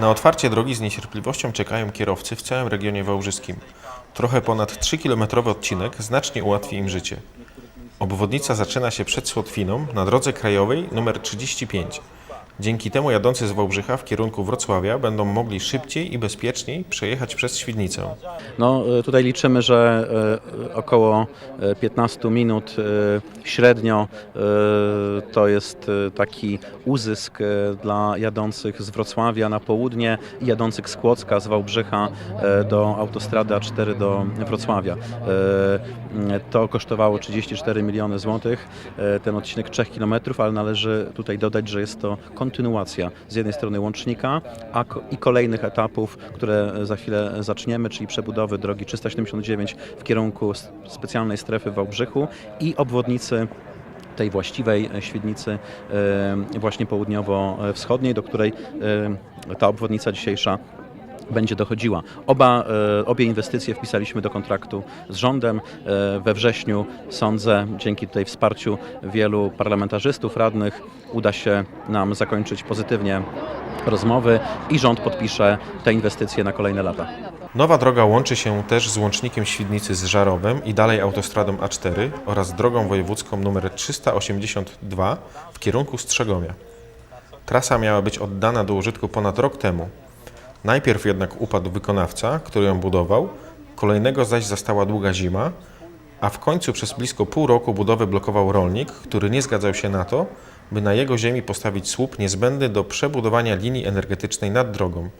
Na otwarcie drogi z niecierpliwością czekają kierowcy w całym regionie wałbrzyskim. Trochę ponad 3-kilometrowy odcinek znacznie ułatwi im życie. Obwodnica zaczyna się przed Słotwiną na drodze krajowej nr 35. Dzięki temu jadący z Wałbrzycha w kierunku Wrocławia będą mogli szybciej i bezpieczniej przejechać przez Świdnicę. No, y, tutaj liczymy, że y, około y, 15 minut y, średnio to jest taki uzysk dla jadących z Wrocławia na południe i jadących z Kłodzka, z Wałbrzycha do autostrady A4 do Wrocławia. To kosztowało 34 miliony złotych, ten odcinek 3 km, ale należy tutaj dodać, że jest to kontynuacja z jednej strony łącznika a i kolejnych etapów, które za chwilę zaczniemy, czyli przebudowy drogi 379 w kierunku specjalnej strefy w Wałbrzychu i obwodnicy tej właściwej e, Świdnicy e, właśnie południowo-wschodniej, do której e, ta obwodnica dzisiejsza będzie dochodziła. Oba, e, obie inwestycje wpisaliśmy do kontraktu z rządem. E, We wrześniu sądzę, dzięki tutaj wsparciu wielu parlamentarzystów, radnych, uda się nam zakończyć pozytywnie rozmowy i rząd podpisze te inwestycje na kolejne lata. Nowa droga łączy się też z łącznikiem Świdnicy z Żarowem i dalej autostradą A4 oraz drogą wojewódzką nr 382 w kierunku Strzegomia. Trasa miała być oddana do użytku ponad rok temu. Najpierw jednak upadł wykonawca, który ją budował, kolejnego zaś zastała długa zima, a w końcu przez blisko pół roku budowę blokował rolnik, który nie zgadzał się na to, by na jego ziemi postawić słup niezbędny do przebudowania linii energetycznej nad drogą.